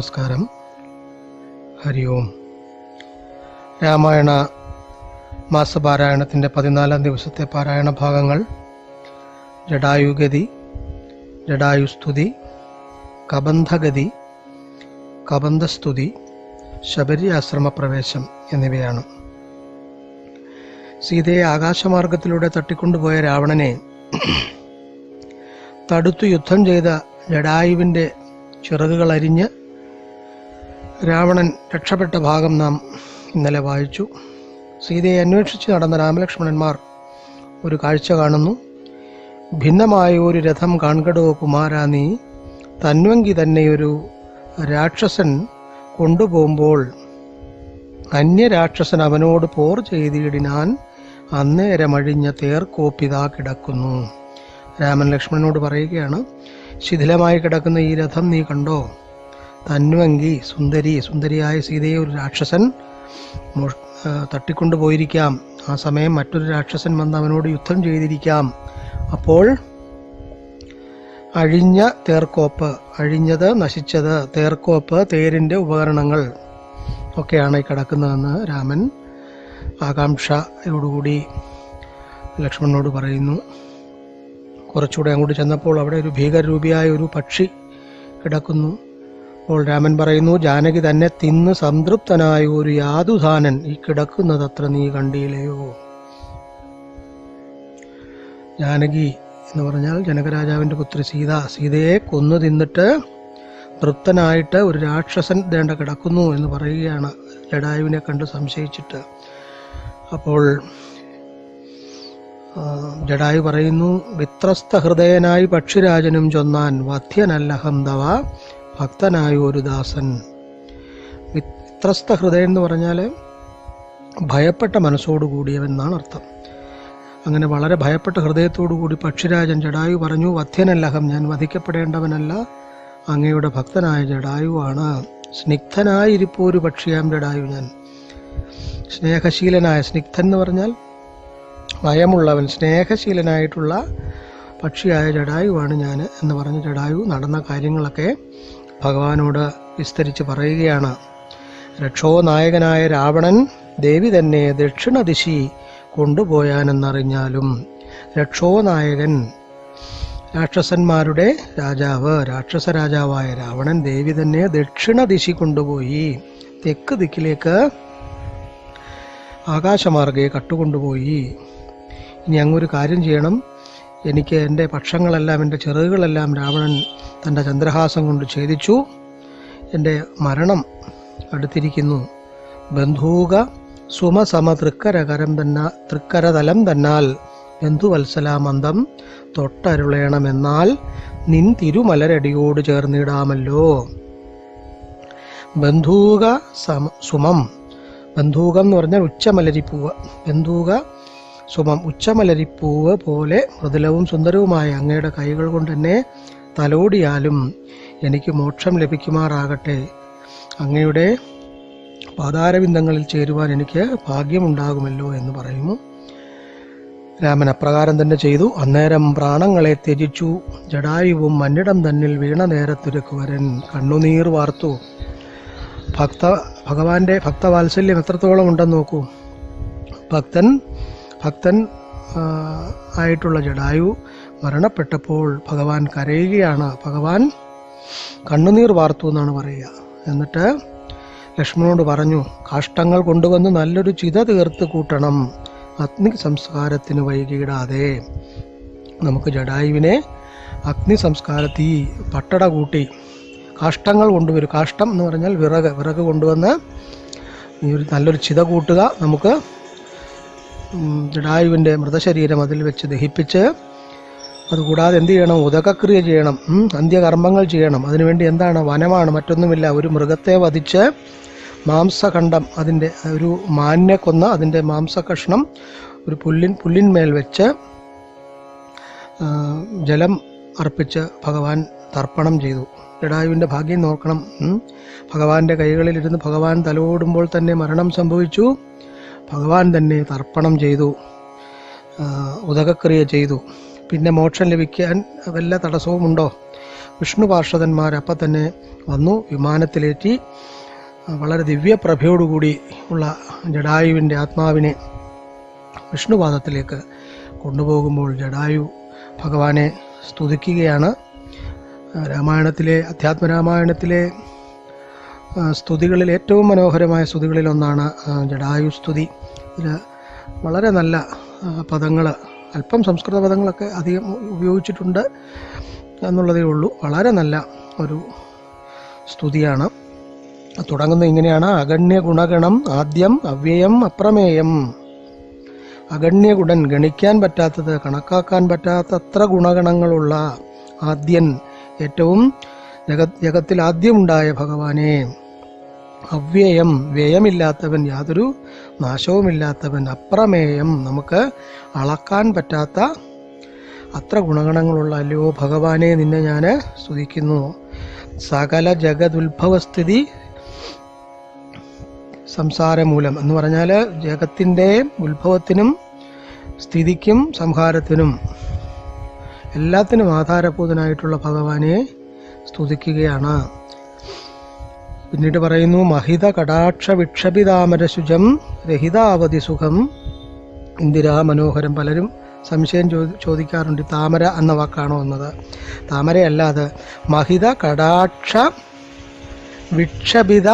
നമസ്കാരം. ഹരി ഓം. രാമായണ മാസപാരായണത്തിന്റെ പതിനാലാം ദിവസത്തെ പാരായണ ഭാഗങ്ങൾ. ജഡായുഗതി ജഡായുസ്തുതി കബന്ധഗതി കബന്ധസ്തുതി ശബരി ആശ്രമ പ്രവേശം എന്നിവയാണ്. സീതയെ ആകാശമാർഗത്തിലൂടെ തട്ടിക്കൊണ്ടുപോയ രാവണനെ തടുത്തു യുദ്ധം ചെയ്ത ജഡായുവിന്റെ ചിറകുകൾ അരിഞ്ഞ് രാവണൻ രക്ഷപ്പെട്ട ഭാഗം നാം ഇന്നലെ വായിച്ചു. സീതയെ അന്വേഷിച്ച് നടന്ന രാമലക്ഷ്മണന്മാർ ഒരു കാഴ്ച കാണുന്നു. ഭിന്നമായ ഒരു രഥം കാൺകടോ കുമാരാ നീ തന്വങ്കി തന്നെയൊരു രാക്ഷസൻ കൊണ്ടുപോകുമ്പോൾ അന്യരാക്ഷസൻ അവനോട് പോർ ചെയ്തിടിനാൻ അന്നേരമഴിഞ്ഞ തേർക്കോപ്പിതാ കിടക്കുന്നു. രാമൻ ലക്ഷ്മണനോട് പറയുകയാണ് ശിഥിലമായി കിടക്കുന്ന ഈ രഥം നീ കണ്ടോ? തന്വങ്കി സുന്ദരി സുന്ദരിയായ സീതയെ ഒരു രാക്ഷസൻ തട്ടിക്കൊണ്ടുപോയിരിക്കാം ആ സമയം മറ്റൊരു രാക്ഷസൻ വന്ന് അവനോട് യുദ്ധം ചെയ്തിരിക്കാം. അപ്പോൾ അഴിഞ്ഞ തേർക്കോപ്പ് അഴിഞ്ഞത് നശിച്ചത് തേർക്കോപ്പ് തേരിന്റെ ഉപകരണങ്ങൾ ഒക്കെയാണ് ഈ കിടക്കുന്നതെന്ന് രാമൻ ആകാംക്ഷയോടുകൂടി ലക്ഷ്മണനോട് പറയുന്നു. കുറച്ചുകൂടെ അങ്ങോട്ട് ചെന്നപ്പോൾ അവിടെ ഒരു ഭീകരരൂപിയായ ഒരു പക്ഷി കിടക്കുന്നു. അപ്പോൾ രാമൻ പറയുന്നു ജാനകി തന്നെ തിന്ന് സംതൃപ്തനായ ഒരു യാതുധാനൻ ഈ കിടക്കുന്നതത്ര നീ കണ്ടില്ലയോ? ജാനകി എന്ന് പറഞ്ഞാൽ ജനകരാജാവിന്റെ പുത്രി സീത. സീതയെ കൊന്നു തിന്നിട്ട് തൃപ്തനായിട്ട് ഒരു രാക്ഷസൻ ദേണ്ട കിടക്കുന്നു എന്ന് പറയുകയാണ് ലഡായുവിനെ കണ്ട് സംശയിച്ചിട്ട്. അപ്പോൾ ജഡായു പറയുന്നു വിത്രസ്ത ഹൃദയനായി പക്ഷിരാജനും ചൊന്നാൻ വധ്യനല്ലഹം തവ ഭക്തനായ ഒരു ദാസൻ. വിത്രസ്ത ഹൃദയം എന്ന് പറഞ്ഞാൽ ഭയപ്പെട്ട മനസ്സോടു കൂടിയവൻ എന്നാണ് അർത്ഥം. അങ്ങനെ വളരെ ഭയപ്പെട്ട ഹൃദയത്തോടു കൂടി പക്ഷിരാജൻ ജഡായു പറഞ്ഞു വധ്യനല്ലഹം ഞാൻ വധിക്കപ്പെടേണ്ടവനല്ല. അങ്ങയുടെ ഭക്തനായ ജഡായുവാണ്. സ്നിഗ്ധനായിരിപ്പോ ഒരു പക്ഷിയാം ജഡായു ഞാൻ. സ്നേഹശീലനായ സ്നിഗ്ധൻ എന്ന് പറഞ്ഞാൽ ഭയമുള്ളവൻ സ്നേഹശീലനായിട്ടുള്ള പക്ഷിയായ ജഡായുവാണ് ഞാൻ എന്ന് പറഞ്ഞ് ജഡായു നടന്ന കാര്യങ്ങളൊക്കെ ഭഗവാനോട് വിസ്തരിച്ച് പറയുകയാണ് രക്ഷോനായകനായ രാവണൻ ദേവി തന്നെ ദക്ഷിണദിശി കൊണ്ടുപോയാനെന്നറിഞ്ഞാലും രക്ഷോ നായകൻ രാക്ഷസന്മാരുടെ രാജാവ് രാക്ഷസ രാജാവായ രാവണൻ ദേവി തന്നെ ദക്ഷിണദിശി കൊണ്ടുപോയി തെക്ക് ദിക്കിലേക്ക് ആകാശമാർഗെ കട്ടുകൊണ്ടുപോയി. ഇനി അങ്ങൊരു കാര്യം ചെയ്യണം. എനിക്ക് എന്റെ പക്ഷങ്ങളെല്ലാം എന്റെ ചെറുകളെല്ലാം രാവണൻ തന്റെ ചന്ദ്രഹാസം കൊണ്ട് ഛേദിച്ചു. എന്റെ മരണം അടുത്തിരിക്കുന്നു. ബന്ധൂക സുമസമ തൃക്കരകരം തന്ന തൃക്കരതലം തന്നാൽ ബന്ധുവത്സലാമന്തം തൊട്ടരുളയണമെന്നാൽ നിൻ തിരുമലരടിയോട് ചേർന്നിടാമല്ലോ. ബന്ധൂക സമ സുമം. ബന്ധൂകം എന്ന് പറഞ്ഞാൽ ഉച്ചമലരിപ്പൂവ്. ബന്ധൂക സുമം ഉച്ചമലരിപ്പൂവ് പോലെ മൃദുലവും സുന്ദരവുമായ അങ്ങയുടെ കൈകൾ കൊണ്ട് എന്നെ തലോടിയാലും എനിക്ക് മോക്ഷം ലഭിക്കുമാറാകട്ടെ. അങ്ങയുടെ പാതാരബിന്ദങ്ങളിൽ ചേരുവാൻ എനിക്ക് ഭാഗ്യമുണ്ടാകുമല്ലോ എന്ന് പറയുന്നു. രാമൻ അപ്രകാരം തന്നെ ചെയ്തു. അന്നേരം പ്രാണങ്ങളെ ത്യജിച്ചു. ജടായുവും മന്നിടം തന്നിൽ വീണ നേരത്തുരുക്കുവരൻ കണ്ണുനീർ വാർത്തു. ഭക്ത ഭഗവാന്റെ ഭക്തവാത്സല്യം എത്രത്തോളം ഉണ്ടെന്ന് നോക്കൂ. ഭക്തൻ ഭക്തൻ ആയിട്ടുള്ള ജഡായു മരണപ്പെട്ടപ്പോൾ ഭഗവാൻ കരയുകയാണ്. ഭഗവാൻ കണ്ണുനീർ വാർത്തു എന്നാണ് പറയുക. എന്നിട്ട് ലക്ഷ്മണനോട് പറഞ്ഞു കാഷ്ടങ്ങൾ കൊണ്ടുവന്ന് നല്ലൊരു ചിത തീർത്ത് കൂട്ടണം. അഗ്നി സംസ്കാരത്തിന് വൈകിടാതെ. നമുക്ക് ജഡായുവിനെ അഗ്നി സംസ്കാരത്തിൽ പട്ടട കൂട്ടി കാഷ്ടങ്ങൾ കൊണ്ടുവരും കാഷ്ടം എന്ന് പറഞ്ഞാൽ വിറക് വിറക് കൊണ്ടുവന്ന് ഈ ഒരു നല്ലൊരു ചിത കൂട്ടുക. നമുക്ക് ജഡായുവിന്റെ മൃതശരീരം അതിൽ വെച്ച് ദഹിപ്പിച്ച് അതുകൂടാതെ എന്ത് ചെയ്യണം? ഉദകക്രിയ ചെയ്യണം. അന്ത്യകർമ്മങ്ങൾ ചെയ്യണം. അതിനുവേണ്ടി എന്താണ്? വനമാണ്. മറ്റൊന്നുമില്ല. ഒരു മൃഗത്തെ വധിച്ച് മാംസഖണ്ഡം അതിന്റെ ഒരു മാന്യ കൊന്ന് അതിന്റെ മാംസകഷ്ണം ഒരു പുല്ലിൻ പുല്ലിന്മേൽ വെച്ച് ജലം അർപ്പിച്ച് ഭഗവാൻ തർപ്പണം ചെയ്തു. ജഡായുവിന്റെ ഭാഗ്യം നോക്കണം. ഭഗവാന്റെ കൈകളിലിരുന്ന് ഭഗവാൻ തലോടുമ്പോൾ തന്നെ മരണം സംഭവിച്ചു. ഭഗവാൻ തന്നെ തർപ്പണം ചെയ്തു. ഉദകക്രിയ ചെയ്തു. പിന്നെ മോക്ഷം ലഭിക്കാൻ വല്ല തടസ്സവുമുണ്ടോ? വിഷ്ണു പാർഷദന്മാർ അപ്പം തന്നെ വന്നു വിമാനത്തിലേറ്റി വളരെ ദിവ്യപ്രഭയോടുകൂടി ഉള്ള ജഡായുവിന്റെ ആത്മാവിനെ വിഷ്ണുപാദത്തിലേക്ക് കൊണ്ടുപോകുമ്പോൾ ജഡായു ഭഗവാനെ സ്തുതിക്കുകയാണ്. രാമായണത്തിലെ അധ്യാത്മരാമായണത്തിലെ സ്തുതികളിൽ ഏറ്റവും മനോഹരമായ സ്തുതികളിലൊന്നാണ് ജഡായു സ്തുതി. ഇതിൽ വളരെ നല്ല പദങ്ങൾ അല്പം സംസ്കൃത പദങ്ങളൊക്കെ അധികം ഉപയോഗിച്ചിട്ടുണ്ട് എന്നുള്ളതേ ഉള്ളൂ. വളരെ നല്ല ഒരു സ്തുതിയാണ്. തുടങ്ങുന്നത് ഇങ്ങനെയാണ്. അഗണ്യ ഗുണഗണം ആദ്യം അവ്യയം അപ്രമേയം. അഗണ്യ ഗുണൻ ഗണിക്കാൻ പറ്റാത്തത് കണക്കാക്കാൻ പറ്റാത്തത്ര ഗുണഗണങ്ങളുള്ള ആദ്യൻ ഏറ്റവും ജഗ ജഗത്തിൽ ആദ്യമുണ്ടായ ഭഗവാനെ. അവ്യയം വ്യയമില്ലാത്തവൻ യാതൊരു നാശവുമില്ലാത്തവൻ അപ്രമേയം. നമുക്ക് അളക്കാൻ പറ്റാത്ത അത്ര ഗുണഗണങ്ങളുള്ള അല്ലയോ ഭഗവാനെ നിന്നെ ഞാൻ സ്തുതിക്കുന്നു. സകല ജഗതുത്ഭവസ്ഥിതി സംസാരമൂലം എന്ന് പറഞ്ഞാൽ ജഗത്തിന്റെ ഉത്ഭവത്തിനും സ്ഥിതിക്കും സംഹാരത്തിനും എല്ലാത്തിനും ആധാരഭൂതനായിട്ടുള്ള ഭഗവാനെ സ്തുതിക്കുകയാണ്. പിന്നീട് പറയുന്നു മഹിത കടാക്ഷ വിക്ഷപിതാമരശുചം രഹിതാവധി സുഖം. ഇന്ദിരാ മനോഹരം പലരും സംശയം ചോദി ചോദിക്കാറുണ്ട് താമര എന്ന വാക്കാണോ എന്നത്. താമരയല്ലാതെ മഹിത കടാക്ഷ വിക്ഷപിത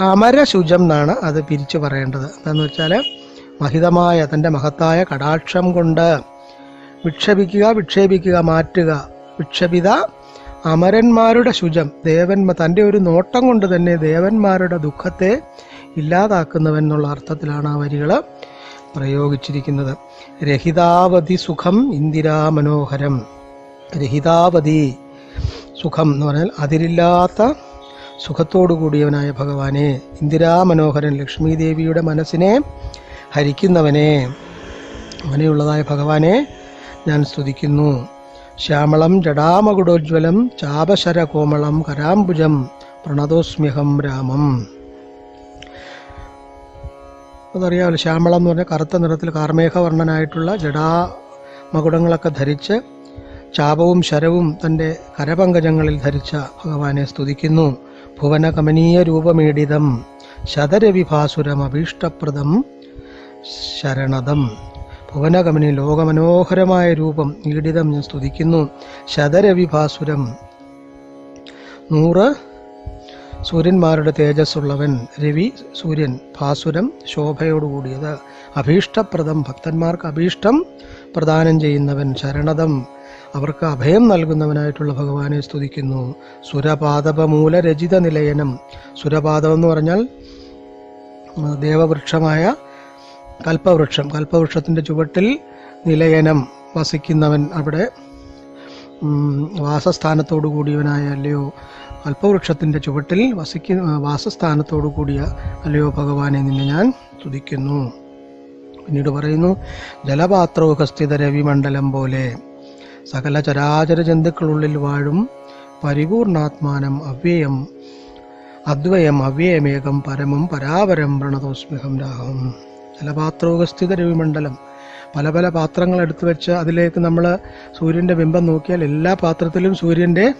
അമരശുചം എന്നാണ് അത് പിരിച്ചു പറയേണ്ടത്. എന്താണെന്ന് വെച്ചാൽ മഹിതമായ തന്റെ മഹത്തായ കടാക്ഷം കൊണ്ട് വിക്ഷേപിക്കുക വിക്ഷേപിക്കുക മാറ്റുക. വിക്ഷപിത അമരന്മാരുടെ ശുചം. ദേവന്മാർ തന്റെ ഒരു നോട്ടം കൊണ്ട് തന്നെ ദേവന്മാരുടെ ദുഃഖത്തെ ഇല്ലാതാക്കുന്നവൻ എന്നുള്ള അർത്ഥത്തിലാണ് ആ വരികൾ പ്രയോഗിച്ചിരിക്കുന്നത്. രഹിതാവധി സുഖം ഇന്ദിരാ മനോഹരം. രഹിതാവധി സുഖം എന്ന് പറഞ്ഞാൽ അതിരില്ലാത്ത സുഖത്തോടു കൂടിയവനായ ഭഗവാനെ. ഇന്ദിരാ മനോഹരൻ ലക്ഷ്മി ദേവിയുടെ മനസ്സിനെ ഹരിക്കുന്നവനെ. അങ്ങനെയുള്ളതായ ഭഗവാനെ ഞാൻ സ്തുതിക്കുന്നു. ശ്യാമളം ജടാമകുടോജ്വലം ചാപശര കോമളം കരാംബുജം പ്രണതോസ്മ്യഹം രാമം. അതറിയാമല്ലോ ശ്യാമളം എന്ന് പറഞ്ഞാൽ കറുത്ത നിറത്തിൽ കാർമേഘവർണനായിട്ടുള്ള ജടാ മകുടങ്ങളൊക്കെ ധരിച്ച് ചാപവും ശരവും തന്റെ കരപങ്കജങ്ങളിൽ ധരിച്ച ഭഗവാനെ സ്തുതിക്കുന്നു. ഭുവന കമനീയ രൂപമേടിതം ശതരവിഭാസുരം അഭീഷ്ടപ്രദം ശരണദം ഭുവനകമനി ലോകമനോഹരമായ രൂപം ഈടിതം ഞാൻ സ്തുതിക്കുന്നു. ശതരവിഭാസുരം. നൂറ് സൂര്യന്മാരുടെ തേജസ്സുള്ളവൻ രവി സൂര്യൻ ഭാസുരം ശോഭയോടുകൂടിയത് അഭീഷ്ടപ്രദം ഭക്തന്മാർക്ക് അഭീഷ്ടം പ്രദാനം ചെയ്യുന്നവൻ ശരണതം. അവർക്ക് അഭയം നൽകുന്നവനായിട്ടുള്ള ഭഗവാനെ സ്തുതിക്കുന്നു. സുരപാദപമൂല രചിത നിലയനം. സുരപാദം എന്ന് പറഞ്ഞാൽ ദേവവൃക്ഷമായ കൽപ്പവൃക്ഷം. കൽപ്പവൃക്ഷത്തിന്റെ ചുവട്ടിൽ നിലയനം വസിക്കുന്നവൻ അവിടെ വാസസ്ഥാനത്തോടു കൂടിയവനായ അല്ലയോ കൽപ്പവൃക്ഷത്തിന്റെ ചുവട്ടിൽ വസിക്കുന്ന വാസസ്ഥാനത്തോടു കൂടിയ അല്ലയോ ഭഗവാനെ നിന്നെ ഞാൻ തുതിക്കുന്നു. പിന്നീട് പറയുന്നു ജലപാത്രോഹസ്ഥിത രവിമണ്ഡലം പോലെ സകല ചരാചര ജന്തുക്കളുള്ളിൽ വാഴും പരിപൂർണാത്മാനം അവ്യയം അദ്വയം അവ്യയമേകം പരമം പരാപരം പ്രണതോസ്മ്യഹം രാഹം. ജലപാത്രോഗസ്ഥിത രവിമണ്ഡലം പല പല പാത്രങ്ങൾ എടുത്തു വെച്ച് അതിലേക്ക് നമ്മൾ സൂര്യന്റെ ബിംബം നോക്കിയാൽ എല്ലാ പാത്രത്തിലും സൂര്യന്റെ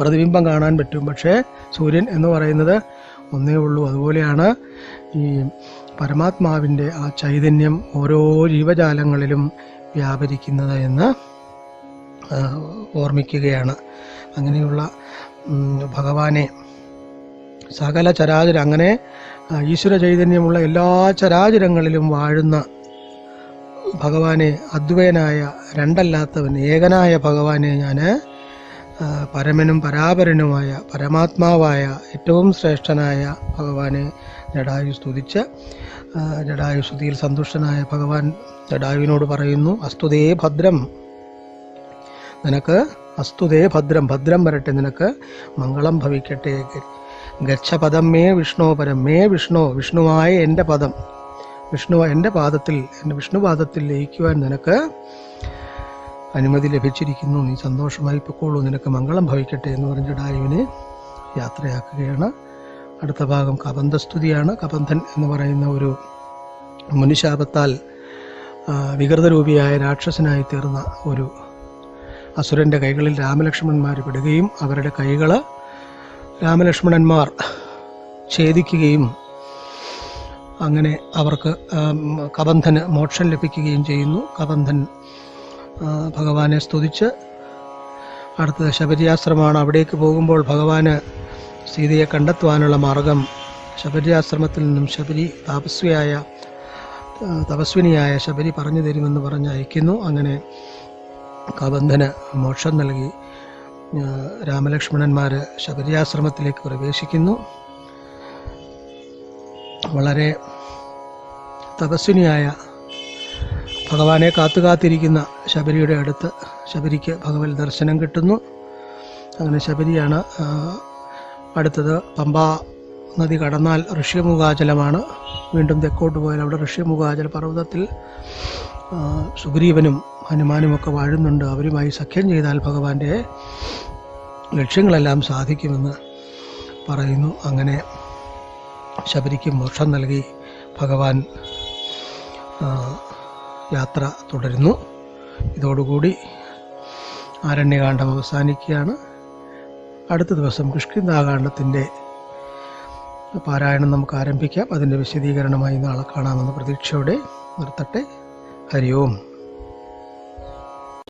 പ്രതിബിംബം കാണാൻ പറ്റും. പക്ഷേ സൂര്യൻ എന്ന് പറയുന്നത് ഒന്നേ ഉള്ളൂ. അതുപോലെയാണ് ഈ പരമാത്മാവിന്റെ ആ ചൈതന്യം ഓരോ ജീവജാലങ്ങളിലും വ്യാപരിക്കുന്നത് എന്ന് ഓർമ്മിക്കുകയാണ്. അങ്ങനെയുള്ള ഭഗവാനെ സകല ചരാചര അങ്ങനെ ഈശ്വര ചൈതന്യമുള്ള എല്ലാ ചരാചരങ്ങളിലും വാഴുന്ന ഭഗവാനെ അദ്വൈനായ രണ്ടല്ലാത്തവൻ ഏകനായ ഭഗവാനെ ഞാൻ പരമനും പരാപരനുമായ പരമാത്മാവായ ഏറ്റവും ശ്രേഷ്ഠനായ ഭഗവാനെ ജഡായു സ്തുതിച്ച് ജഡായു സ്തുതിയിൽ സന്തുഷ്ടനായ ഭഗവാൻ ജഡായുവിനോട് പറയുന്നു അസ്തുതേ ഭദ്രം. നിനക്ക് അസ്തുതേ ഭദ്രം ഭദ്രം വരട്ടെ നിനക്ക് മംഗളം ഭവിക്കട്ടെ ഗച്ഛ പദം മേ വിഷ്ണോ പരം. മേ വിഷ്ണു വിഷ്ണുവായ എന്റെ പദം. വിഷ്ണു എന്റെ പാദത്തിൽ എന്റെ വിഷ്ണുപാദത്തിൽ ലയിക്കുവാൻ നിനക്ക് അനുമതി ലഭിച്ചിരിക്കുന്നു. നീ സന്തോഷമായി നിനക്ക് മംഗളം ഭവിക്കട്ടെ എന്ന് പറഞ്ഞ ഡായുവിനെ യാത്രയാക്കുകയാണ്. അടുത്ത ഭാഗം കബന്ധസ്തുതിയാണ് കബന്ധൻ എന്ന് പറയുന്ന ഒരു മുനിശാപത്താൽ വികൃതരൂപിയായ രാക്ഷസനായി തീർന്ന ഒരു അസുരന്റെ കൈകളിൽ രാമലക്ഷ്മണന്മാർ പെടുകയും അവരുടെ കൈകൾ രാമലക്ഷ്മണന്മാർ ഛേദിക്കുകയും അങ്ങനെ അവർക്ക് കബന്ധന് മോക്ഷം ലഭിക്കുകയും ചെയ്യുന്നു. കബന്ധൻ ഭഗവാനെ സ്തുതിച്ച് അടുത്തത് ശബരിയാശ്രമമാണ് അവിടേക്ക് പോകുമ്പോൾ ഭഗവാന് സീതയെ കണ്ടെത്തുവാനുള്ള മാർഗം ശബരിയാശ്രമത്തിൽ നിന്നും ശബരി താപസ്വിയായ തപസ്വിനിയായ ശബരി പറഞ്ഞു തരുമെന്ന് പറഞ്ഞ് അയക്കുന്നു അങ്ങനെ കബന്ധന് മോക്ഷം നൽകി. രാമലക്ഷ്മണന്മാർ ശബരിയാശ്രമത്തിലേക്ക് പ്രവേശിക്കുന്നു. വളരെ തപസ്വിനിയായ ഭഗവാനെ കാത്തുകാത്തിരിക്കുന്ന ശബരിയുടെ അടുത്ത് ശബരിക്ക് ഭഗവത് ദർശനം കിട്ടുന്നു. അങ്ങനെ ശബരിയാണ് അടുത്തത് പമ്പാ നദി കടന്നാൽ ഋഷ്യമുഖാചലമാണ് വീണ്ടും തെക്കോട്ട് പോയാൽ അവിടെ ഋഷ്യമുഖാചല പർവതത്തിൽ സുഗ്രീവനും ഹനുമാനുമൊക്കെ വാഴുന്നുണ്ട്. അവരുമായി സഖ്യം ചെയ്താൽ ഭഗവാന്റെ ലക്ഷ്യങ്ങളെല്ലാം സാധിക്കുമെന്ന് പറയുന്നു. അങ്ങനെ ശബരിക്ക് മോക്ഷം നൽകി ഭഗവാൻ യാത്ര തുടരുന്നു. ഇതോടുകൂടി ആരണ്യകാന്ഡം അവസാനിക്കുകയാണ്. അടുത്ത ദിവസം കിഷ്കിന്താകാന്ഡത്തിന്റെ പാരായണം നമുക്ക് ആരംഭിക്കാം. അതിന്റെ വിശദീകരണമായി നാളെ കാണാമെന്ന പ്രതീക്ഷയോടെ നിർത്തട്ടെ. ഹരി ഓം